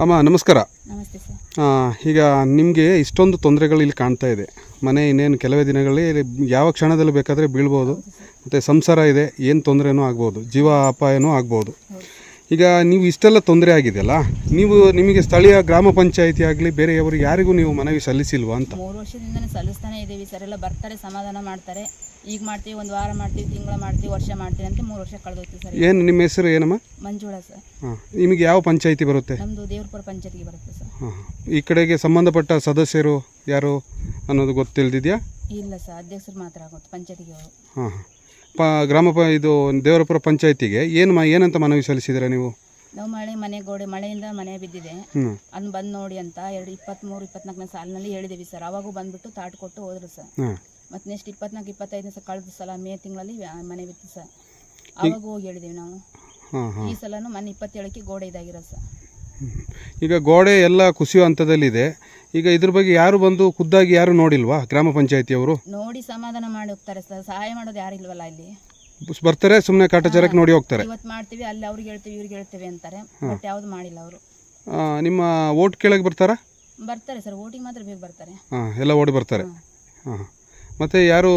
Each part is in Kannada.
ಅಮ್ಮ ನಮಸ್ಕಾರ. ನಮಸ್ತೆ ಸರ್. ಆ, ಈಗ ನಿಮಗೆ ಇಷ್ಟೊಂದು ತೊಂದರೆಗಳು ಇಲ್ಲಿ ಕಾಣ್ತಾ ಇದೆ. ಮನೆ ಇನ್ನೇನು ಕೆಲವೇ ದಿನಗಳಲ್ಲಿ ಯಾವ ಕ್ಷಣದಲ್ಲಿ ಬೇಕಾದರೆ ಬೀಳ್ಬೋದು. ಮತ್ತು ಸಂಸಾರ ಇದೆ ಏನು ತೊಂದರೆನೂ ಆಗ್ಬೋದು. ಜೀವ ಅಪಾಯನೂ ಆಗ್ಬೋದು. ಈಗ ನೀವು ಇಷ್ಟೆಲ್ಲ ತೊಂದರೆ ಆಗಿದೆಯಲ್ಲ ನೀವು ನಿಮಗೆ ಸ್ಥಳೀಯ ಗ್ರಾಮ ಪಂಚಾಯಿತಿ ಆಗಲಿ ಬೇರೆಯವರು ಯಾರಿಗೂ ನೀವು ಮನವಿ ಸಲ್ಲಿಸಿಲ್ವಾ ಅಂತ? ಮೂರು ವರ್ಷದಿಂದನೇ ಸಲ್ಲಿಸ್ತಾನೆ ಇದ್ದೀವಿ ಸರ್. ಎಲ್ಲ ಬರ್ತಾರೆ ಸಮಾಧಾನ ಮಾಡ್ತಾರೆ. ಈಗ ಮಾಡ್ತೀವಿ ಒಂದು ವಾರ ಮಾಡ್ತೀವಿ ತಿಂಗಳ ಮಾಡ್ತೀವಿ ವರ್ಷ ಮಾಡ್ತೀವಿ ಅಂತ ಮೂರು ವರ್ಷ ಕಳೆದೋಯ್ತು ಸರ್. ಏನು ನಿಮ್ಮ ಹೆಸರು ಏನಮ್ಮ? ಮಂಜುಳಾ ಸರ್. ಹಾಂ ನಿಮಗೆ ಯಾವ ಪಂಚಾಯಿತಿ ಬರುತ್ತೆ? ನಮ್ಮದು ದೇವ್ರಪುರ ಪಂಚಾಯತಿಗೆ ಬರುತ್ತೆ ಸರ್. ಹಾಂ ಈ ಕಡೆಗೆ ಸಂಬಂಧಪಟ್ಟ ಸದಸ್ಯರು ಯಾರು ಅನ್ನೋದು ಗೊತ್ತಿಲ್ದಿದೆಯಾ? ಇಲ್ಲ ಸರ್ ಅಧ್ಯಕ್ಷರು ಮಾತ್ರ ಆಗುತ್ತೆ ಪಂಚಾಯತಿಗೆ ಅವರು. ಹಾಂ ಹಾಂ. ಪ ಗ್ರಾಮ ಪ ಇದು ದೇವರಪುರ ಪಂಚಾಯತಿಗೆ ಏನು ಮ ಏನಂತ ಮನವಿ ಸಲ್ಲಿಸಿದ್ದೀರಾ ನೀವು? ನಾವು ಮಳೆ ಮನೆ ಗೋಡೆ ಮಳೆಯಿಂದ ಮನೆ ಬಿದ್ದಿದೆ. ಹ್ಞೂ ಅದನ್ನ ಬಂದು ನೋಡಿ ಅಂತ ಎರಡು ಇಪ್ಪತ್ತ್ಮೂರು ಇಪ್ಪತ್ನಾಲ್ಕನೇ ಸಾಲಿನಲ್ಲಿ ಹೇಳಿದ್ದೀವಿ ಸರ್. ಅವಾಗೂ ಬಂದುಬಿಟ್ಟು ತಾಟ್ ಕೊಟ್ಟು ಹೋದ್ರು ಸರ್. ಹಾಂ ಮತ್ತು ನೆಕ್ಸ್ಟ್ ಇಪ್ಪತ್ನಾಲ್ಕು ಇಪ್ಪತ್ತೈದನೇ ಸಲ ಕಳೆದ ಸಲ ಮೇ ತಿಂಗಳಲ್ಲಿ ಮನೆ ಬಿತ್ತು ಸರ್. ಅವಾಗೂ ಹೋಗಿ ಹೇಳಿದ್ದೀವಿ ನಾವು. ಹಾಂ ಹಾಂ. ಈ ಸಲನು ಮನೆ ಇಪ್ಪತ್ತೇಳಕ್ಕೆ ಗೋಡೆ ಇದಾಗಿರೋ ಸರ್. ಈಗ ಗೋಡೆ ಎಲ್ಲ ಕುಸಿಯೋ ಹಂತದಲ್ಲಿದೆ. ಈಗ ಇದ್ರ ಬಗ್ಗೆ ಯಾರು ಬಂದು ಖುದ್ದಾಗಿ ಯಾರು ನೋಡಿಲ್ವಾ ಗ್ರಾಮ ಪಂಚಾಯತಿಯವರು? ನೋಡಿ ಸಮಾಧಾನ ಮಾಡಿ ಹೋಗ್ತಾರೆ ಸರ್. ಸಹಾಯ ಮಾಡೋದು ಯಾರು ಇಲ್ವಲ್ಲ ಇಲ್ಲಿ? ಬಸ್ ಬರ್ತಾರೆ ಸುಮ್ಮನೆ ಕಾಟಾಚಾರಕ್ಕೆ ನೋಡಿ ಹೋಗ್ತಾರೆ. ಇವತ್ತು ಮಾಡ್ತೀವಿ ಅಲ್ಲಿ ಅವ್ರಿಗೆ ಹೇಳ್ತೀವಿ ಇವ್ರಿಗೆ ಹೇಳ್ತೀವಿ ಅಂತಾರೆ. ಬಟ್ ಯಾವ್ದು ಮಾಡಿಲ್ಲ ಅವರು. ಆ, ನಿಮ್ಮ ಓಟ್ ಕೇಳಕ್ಕೆ ಬರ್ತಾರ? ಬರ್ತಾರೆ ಸರ್. ಓಟಿಗೆ ಮಾತ್ರ ಬೇಗ ಬರ್ತಾರೆ. ಹಾಂ ಎಲ್ಲ ಓಡಿ ಬರ್ತಾರೆ. ಹಾಂ. ಮತ್ತು ಯಾರು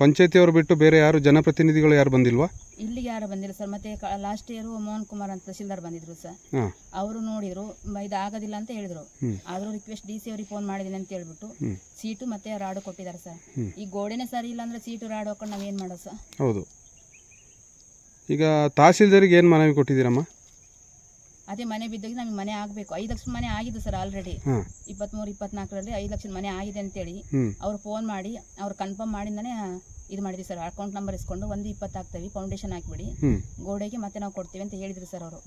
ಪಂಚಾಯತಿಯವರು ಬಿಟ್ಟು ಬೇರೆ ಯಾರು ಜನಪ್ರತಿನಿಧಿಗಳು ಯಾರು ಬಂದಿಲ್ವಾ? ಇಲ್ಲಿಗೆ ಯಾರು ಬಂದಿಲ್ಲ ಸರ್. ಮತ್ತೆ ಲಾಸ್ಟ್ ಇಯರ್ ಮೋಹನ್ ಕುಮಾರ್ ಅಂತ ತಹಶೀಲ್ದಾರ್ ಬಂದಿದ್ರು ಸರ್. ಹಾಂ. ಅವರು ನೋಡಿದ್ರು ಇದು ಆಗೋದಿಲ್ಲ ಅಂತ ಹೇಳಿದ್ರು. ಆದ್ರೂ ರಿಕ್ವೆಸ್ಟ್ ಡಿ ಸಿ ಅವ್ರಿಗೆ ಫೋನ್ ಮಾಡಿದ್ದೀನಿ ಅಂತ ಹೇಳ್ಬಿಟ್ಟು. ಸೀಟು ಮತ್ತೆ ರಾಡು ಕೊಟ್ಟಿದ್ದಾರೆ ಸರ್. ಈ ಗೋಡೆನೇ ಸರಿ ಇಲ್ಲ ಅಂದ್ರೆ ಸೀಟು ರಾಡು ಹಾಕೊಂಡು ನಾವೇನು ಮಾಡೋದು ಸರ್? ಹೌದು. ಈಗ ತಹಸೀಲ್ದಾರಿಗೆ ಏನು ಮನವಿ ಕೊಟ್ಟಿದ್ದೀರಮ್ಮ? ಅದೇ ಮನೆ ಬಿದ್ದಾಗ ನಮಗೆ ಮನೆ ಆಗಬೇಕು. ಐದು ಲಕ್ಷ ಮನೆ ಆಗಿದೆ ಸರ್ ಆಲ್ರೆಡಿ ಇಪ್ಪತ್ಮೂರು ಇಪ್ಪತ್ನಾಲ್ಕರಲ್ಲಿ ಐದು ಲಕ್ಷದ ಮನೆ ಆಗಿದೆ ಅಂತೇಳಿ. ಹೇಳಿ ಅವ್ರು ಫೋನ್ ಮಾಡಿ ಅವ್ರು ಕನ್ಫರ್ಮ್ ಮಾಡಿಂದಾನೆ ಇದು ಮಾಡಿದ್ವಿ ಸರ್. ಅಕೌಂಟ್ ನಂಬರ್ ಇಸ್ಕೊಂಡು ಒಂದು ಇಪ್ಪತ್ತು ಹಾಕ್ತೀವಿ ಫೌಂಡೇಶನ್ ಹಾಕಿಬಿಡಿ. ಗೋಡೆಗೆ ಮತ್ತೆ ನಾವು ಕೊಡ್ತೀವಿ ಅಂತ ಹೇಳಿದ್ರು ಸರ್ ಅವರು.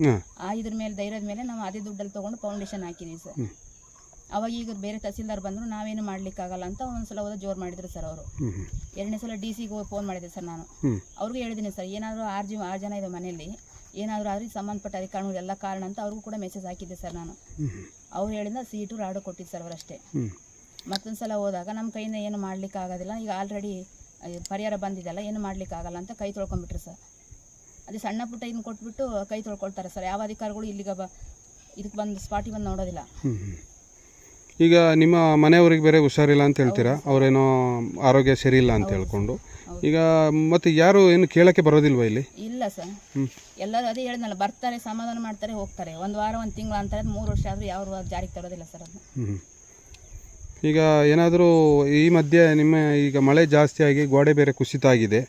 ಆ ಇದ್ರ ಮೇಲೆ ಧೈರ್ಯದ ಮೇಲೆ ನಾವು ಅದೇ ದುಡ್ಡಲ್ಲಿ ತೊಗೊಂಡು ಫೌಂಡೇಶನ್ ಹಾಕಿದ್ವಿ ಸರ್. ಅವಾಗ ಈಗ ಬೇರೆ ತಹಸೀಲ್ದಾರ್ ಬಂದರು ನಾವೇನು ಮಾಡ್ಲಿಕ್ಕಾಗಲ್ಲ ಅಂತ ಒಂದ್ಸಲ ಹೋದ ಜೋರು ಮಾಡಿದ್ರು ಸರ್ ಅವರು. ಎರಡನೇ ಸಲ ಡಿ ಸಿಗೆ ಹೋಗಿ ಫೋನ್ ಮಾಡಿದೆ ಸರ್ ನಾನು. ಅವ್ರಿಗೆ ಅವ್ರಿಗೂ ಹೇಳಿದ್ದೀನಿ ಸರ್ ಏನಾದರೂ ಆರು ಜಿ ಆರು ಜನ ಇದೆ ಮನೆಯಲ್ಲಿ ಏನಾದರೂ ಆದರೆ ಸಂಬಂಧಪಟ್ಟ ಅಧಿಕಾರಿಗಳು ಎಲ್ಲ ಕಾರಣ ಅಂತ ಅವ್ರಿಗೂ ಕೂಡ ಮೆಸೇಜ್ ಹಾಕಿದ್ದೆ ಸರ್ ನಾನು. ಅವ್ರು ಹೇಳಿದ ಸೀಟು ರಾಡು ಕೊಟ್ಟಿದ್ದು ಸರ್ ಅವರಷ್ಟೇ. ಮತ್ತೊಂದು ಸಲ ಹೋದಾಗ ನಮ್ಮ ಕೈಯಿಂದ ಏನು ಮಾಡ್ಲಿಕ್ಕೆ ಆಗೋದಿಲ್ಲ ಈಗ ಆಲ್ರೆಡಿ ಪರಿಹಾರ ಬಂದಿದೆಲ್ಲ ಏನು ಮಾಡ್ಲಿಕ್ಕೆ ಆಗಲ್ಲ ಅಂತ ಕೈ ತೊಳ್ಕೊಂಡ್ಬಿಟ್ರು ಸರ್ ಅದೇ ಸಣ್ಣ ಪುಟ್ಟ ಇದನ್ನು ಕೊಟ್ಬಿಟ್ಟು ಕೈ ತೊಳ್ಕೊಳ್ತಾರೆ ಸರ್ ಯಾವ ಅಧಿಕಾರಿಗಳು ಇಲ್ಲಿಗೆ ಬ ಇದಕ್ಕೆ ಬಂದು ಸ್ಪಾಟಿಗೆ ಬಂದು ನೋಡೋದಿಲ್ಲ. ಈಗ ನಿಮ್ಮ ಮನೆಯವ್ರಿಗೆ ಬೇರೆ ಹುಷಾರಿಲ್ಲ ಅಂತ ಹೇಳ್ತೀರಾ? ಅವರೇನೋ ಆರೋಗ್ಯ ಸರಿಯಿಲ್ಲ ಇಲ್ಲ ಅಂತ ಹೇಳ್ಕೊಂಡು. ಈಗ ಮತ್ತೆ ಯಾರು ಏನು ಕೇಳಕ್ಕೆ ಬರೋದಿಲ್ವಾ ಇಲ್ಲಿ? ಇಲ್ಲ ಸರ್. ಎಲ್ಲರೂ ಅದೇ ಹೇಳಿದ್ನಲ್ಲ ಬರ್ತಾರೆ ಸಮಾಧಾನ ಮಾಡ್ತಾರೆ ಹೋಗ್ತಾರೆ. ಒಂದು ವಾರ ಒಂದು ತಿಂಗಳು ಅಂತಾರೆ ಮೂರು ವರ್ಷ ಆದರೂ ಯಾವ ಜಾರಿಗೆ ತರೋದಿಲ್ಲ ಸರ್ ಅದು ಹ್ಮ್. ಈಗ ಏನಾದರೂ ಈ ಮಧ್ಯೆ ನಿಮ್ಮ ಈಗ ಮಳೆ ಜಾಸ್ತಿ ಆಗಿ ಗೋಡೆ ಬೇರೆ ಕುಸಿತ ಆಗಿದೆ.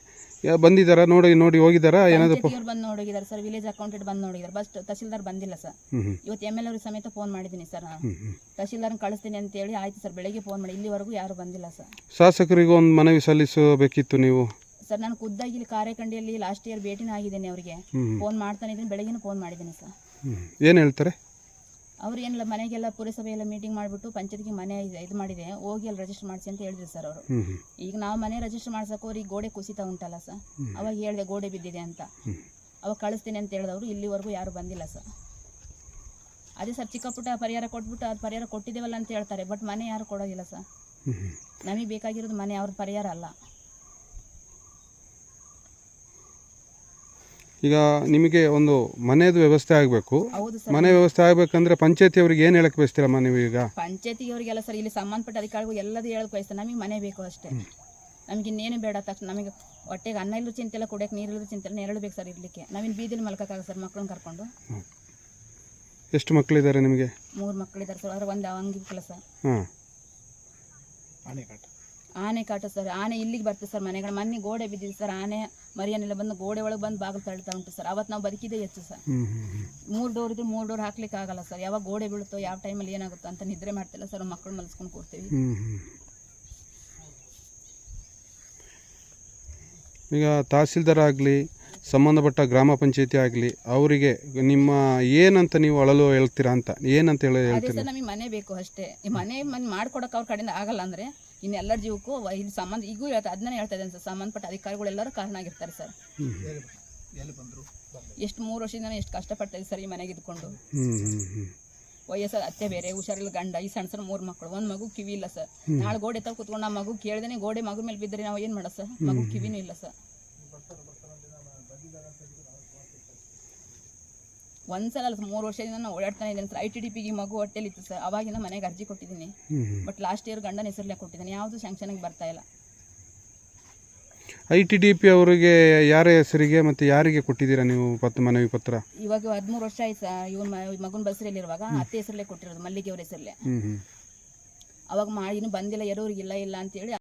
ಬಂದಿದ್ದಾರಾ? ನೋಡಿ ನೋಡಿ ಹೋಗಿದಾರ ಏನಾದ್ರು ಬಂದು ನೋಡಿದ್ದಾರೆ ಸರ್ ವಿಲೇಜ್ ಅಕೌಂಟೆಂಟ್ ಬಂದು ನೋಡಿದ್ದಾರೆ ಬಸ್ ತಹಸೀಲ್ದಾರ್ ಬಂದಿಲ್ಲ ಸರ್. ಇವತ್ತು ಎಂ ಎಲ್ ಅವ್ರಿಗೆ ಸಮೇತ ಫೋನ್ ಮಾಡಿದ್ದೀನಿ ಸರ್ ತಹಸೀಲ್ದಾರ್ ಕಳಿಸ್ತೀನಿ ಅಂತ ಹೇಳಿ ಆಯ್ತು ಸರ್ ಬೆಳಗ್ಗೆ ಫೋನ್ ಮಾಡಿ. ಇಲ್ಲಿವರೆಗೂ ಯಾರು ಬಂದಿಲ್ಲ ಸರ್. ಶಾಸಕರಿಗೂ ಒಂದು ಮನವಿ ಸಲ್ಲಿಸಬೇಕಿತ್ತು ನೀವು? ಸರ್ ನಾನು ಖುದ್ದಾಗಿ ಇಲ್ಲಿ ಕಾರ್ಯಕಂಡಿಯಲ್ಲಿ ಲಾಸ್ಟ್ ಇಯರ್ ಭೇಟಿನ ಆಗಿದ್ದೇನೆ ಅವರಿಗೆ ಫೋನ್ ಮಾಡ್ತಾನೆ ಇದ್ದೀನಿ ಬೆಳಗ್ಗೆ ಫೋನ್ ಮಾಡಿದ್ದೀನಿ ಸರ್. ಏನು ಹೇಳ್ತಾರೆ? ಅವ್ರು ಏನಿಲ್ಲ ಮನೆಗೆಲ್ಲ ಪುರಸಭೆ ಎಲ್ಲ ಮೀಟಿಂಗ್ ಮಾಡಿಬಿಟ್ಟು ಪಂಚಾಯತ್ಗೆ ಮನೆ ಇದು- ಮಾಡಿದೆ. ಹೋಗಿ ಅಲ್ಲಿ ರಿಜಿಸ್ಟರ್ ಮಾಡಿಸಿ ಅಂತ ಹೇಳಿದ್ರು ಸರ್ ಅವರು. ಈಗ ನಾವು ಮನೆ ರಿಜಿಸ್ಟರ್ ಮಾಡ್ಸಕ್ಕೆ ಅವ್ರಿಗೆ ಗೋಡೆ ಕುಸಿತ ಉಂಟಲ್ಲ ಸರ್ ಅವಾಗ ಹೇಳಿದೆ ಗೋಡೆ ಬಿದ್ದಿದೆ ಅಂತ. ಅವಾಗ ಕಳಿಸ್ತೀನಿ ಅಂತ ಹೇಳಿದವರು ಇಲ್ಲಿವರೆಗೂ ಯಾರು ಬಂದಿಲ್ಲ ಸರ್ ಅದೇ ಸರ್ ಚಿಕ್ಕ ಪುಟ್ಟ ಪರಿಹಾರ ಕೊಟ್ಬಿಟ್ಟು ಅದು ಪರಿಹಾರ ಕೊಟ್ಟಿದ್ದೇವಲ್ಲ ಅಂತ ಹೇಳ್ತಾರೆ ಬಟ್ ಮನೆ ಯಾರು ಕೊಡೋದಿಲ್ಲ ಸರ್ ನಮಗೆ ಬೇಕಾಗಿರೋದು ಮನೆ ಅವ್ರ ಪರಿಹಾರ ಅಲ್ಲ. ಈಗ ನಿಮಗೆ ಒಂದು ಮನೆಯದು ವ್ಯವಸ್ಥೆ ಆಗಬೇಕು. ಹೌದು ಸರ್ ಮನೆ ವ್ಯವಸ್ಥೆ ಆಗಬೇಕಂದ್ರೆ ಪಂಚಾಯತಿಯವ್ರಿಗೆ ಏನು ಹೇಳಕ್ಕೆ ಬಯಸ್ತೀರಮ್ಮ ನೀವು ಈಗ? ಪಂಚಾಯತಿಯವರಿಗೆಲ್ಲ ಸರ್ ಇಲ್ಲಿ ಸಂಬಂಧಪಟ್ಟ ಅಧಿಕಾರಿಗಳು ಎಲ್ಲದೂ ಹೇಳಕ್ ಬಯಸ್ತಾರೆ? ನಮಗೆ ಮನೆ ಬೇಕು ಅಷ್ಟೇ. ನಮಗೆ ಇನ್ನೇನು ಬೇಡ ತಕ್ಷಣ ನಮಗೆ ಹೊಟ್ಟೆಗೆ ಅನ್ನ ಇಲ್ಲೂ ಚಿಂತೆ ಇಲ್ಲ ಕುಡಿಯೋಕೆ ನೀರು ಇಲ್ಲೂ ಚಿಂತೆ ಇಲ್ಲ ನೆರಳು ಬೇಕು ಸರ್ ಇರಲಿಕ್ಕೆ. ನಾವಿನ್ ಬೀದಿನ ಮಲ್ಕೋಕ್ಕಾಗ ಸರ್ ಮಕ್ಕಳನ್ನ ಕರ್ಕೊಂಡು. ಎಷ್ಟು ಮಕ್ಕಳಿದ್ದಾರೆ ನಿಮಗೆ? ಮೂರು ಮಕ್ಕಳಿದ್ದಾರೆ ಸರ್ ಅದ್ರ ಒಂದು ಅಂಗಿ ಬೇಕಲ್ಲ ಸರ್ ಹಾಂ ಆನೆ ಕಾಟ ಸರ್ ಆನೆ ಇಲ್ಲಿಗೆ ಬರ್ತದೆ ಸರ್ ಮನೆಗಳ ಮೊನ್ನೆ ಗೋಡೆ ಬಿದ್ದಿದೆ ಸರ್ ಆನೆ ಮರಿಯನ್ನೆಲ್ಲ ಬಂದು ಗೋಡೆ ಒಳಗೆ ಬಂದು ಬಾಗಿಲು ತಳ್ತಾ ಉಂಟು ಸರ್. ಅವತ್ತು ನಾವು ಬದುಕಿದೆ ಹೆಚ್ಚು ಸರ್. ಮೂರು ಡೋರ್ ಇದ್ರೆ ಮೂರು ಡೋರ್ ಹಾಕ್ಲಿಕ್ಕೆ ಆಗಲ್ಲ ಸರ್. ಯಾವಾಗ ಗೋಡೆ ಬೀಳುತ್ತೋ ಯಾವ ಟೈಮಲ್ಲಿ ಏನಾಗುತ್ತೋ ಅಂತ ನಿದ್ರೆ ಮಾಡ್ತಿಲ್ಲ ಸರ್. ಮಕ್ಕಳು ಮಲಸ್ಕೊಂಡು ಕೂರ್ತೀವಿ. ಈಗ ತಹಸೀಲ್ದಾರ್ ಆಗಲಿ ಸಂಬಂಧಪಟ್ಟ ಗ್ರಾಮ ಪಂಚಾಯತಿ ಆಗಲಿ ಅವರಿಗೆ ನಿಮ್ಮ ಏನಂತ ನೀವು ಅಳಲು ಹೇಳ್ತೀರಾ ಅಂತ ಏನಂತ ಹೇಳಿ ಅದೇ ಹೇಳ್ತೀರಾ? ಸರ್ ನಮಗೆ ಮನೆ ಬೇಕು ಅಷ್ಟೇ. ಈ ಮನೆ ಮನೆ ಮಾಡ್ಕೊಡಕ್ಕೆ ಅವ್ರ ಕಡೆಯಿಂದ ಆಗಲ್ಲ ಅಂದ್ರೆ ಇನ್ನೆಲ್ಲರ ಜೀವಕ್ಕೂ ವ- ಇಲ್ಲಿ ಸಂಬಂಧ ಈಗೂ ಹೇಳ್ತಾ ಅದನ್ನೇ ಹೇಳ್ತಾ ಇದ್ದೇನೆ ಸರ್ ಸಂಬಂಧಪಟ್ಟ ಅಧಿಕಾರಿಗಳೆಲ್ಲರೂ ಕಾರಣ ಆಗಿರ್ತಾರೆ ಸರ್. ಎಷ್ಟು ಮೂರು ವರ್ಷದಿಂದ ಎಷ್ಟು ಕಷ್ಟಪಡ್ತಾ ಇದ್ದೀವಿ ಸರ್ ಈ ಮನೆಗೆ ಇದ್ಕೊಂಡು. ಹ್ಞೂ ಹ್ಞೂ ಹ್ಞೂ ವಯಸ್ಸಾದ ಅತ್ತೆ ಬೇರೆ ಹುಷಾರಿಲ್ಲ ಗಂಡ ಈ ಸಣ್ಣ ಸಣ್ಣ ಮೂರು ಮಕ್ಕಳು ಒಂದು ಮಗು ಕಿವಿ ಇಲ್ಲ ಸರ್. ನಾಳೆ ಗೋಡೆ ತಾವು ಕುತ್ಕೊಂಡು ಆ ಮಗು ಕೇಳ್ದೇನೆ ಗೋಡೆ ಮಗು ಮೇಲೆ ಬಿದ್ದರೆ ನಾವು ಏನು ಮಾಡೋ ಸರ್? ಮಗು ಕಿವಿನೂ ಇಲ್ಲ ಸರ್. ಒಂದ್ಸಲ ಅಲ್ಲ ಮೂರು ವರ್ಷದಿಂದ ನಾನು ಓಡಾಡ್ತಾನೆ ಇದ್ದೀನಿ ಸರ್. ಐ ಟಿ ಡಿ ಪಿಗೆ ಮಗು ಹೊಟ್ಟೆಲಿ ಇತ್ತು ಸರ್. ಅವಾಗಿಂದ ಮನೆಗೆ ಅರ್ಜಿ ಕೊಟ್ಟಿದ್ದೀನಿ. ಬಟ್ ಲಾಸ್ಟ್ ಇಯರ್ ಗಂಡನ ಹೆಸರಲ್ಲೇ ಕೊಟ್ಟಿದ್ದೀನಿ. ಯಾವುದು ಸ್ಯಾಂಕ್ಷನ್ಗೆ ಬರ್ತಾ ಇಲ್ಲ. ಐ ಟಿ ಡಿ ಪಿ ಅವರಿಗೆ ಯಾರ ಹೆಸರಿಗೆ ಮತ್ತೆ ಯಾರಿಗೆ ಕೊಟ್ಟಿದ್ದೀರಾ ನೀವು ಪತ್ರ ಮನವಿ ಪತ್ರ? ಇವಾಗ ಹದಿಮೂರು ವರ್ಷ ಆಯ್ತು ಇವನ್ ಮಗನ ಬಸ್ರಲ್ಲಿರುವಾಗ ಅತ್ತೆ ಹೆಸರಲ್ಲೇ ಕೊಟ್ಟಿರೋದು ಮಲ್ಲಿಗೆ ಅವ್ರ ಹೆಸರಲ್ಲೇ. ಅವಾಗ ಮಾಡಿ ಇನ್ನೂ ಬಂದಿಲ್ಲ ಎರೂರಿಗೆ ಇಲ್ಲ ಇಲ್ಲ ಅಂತೇಳಿ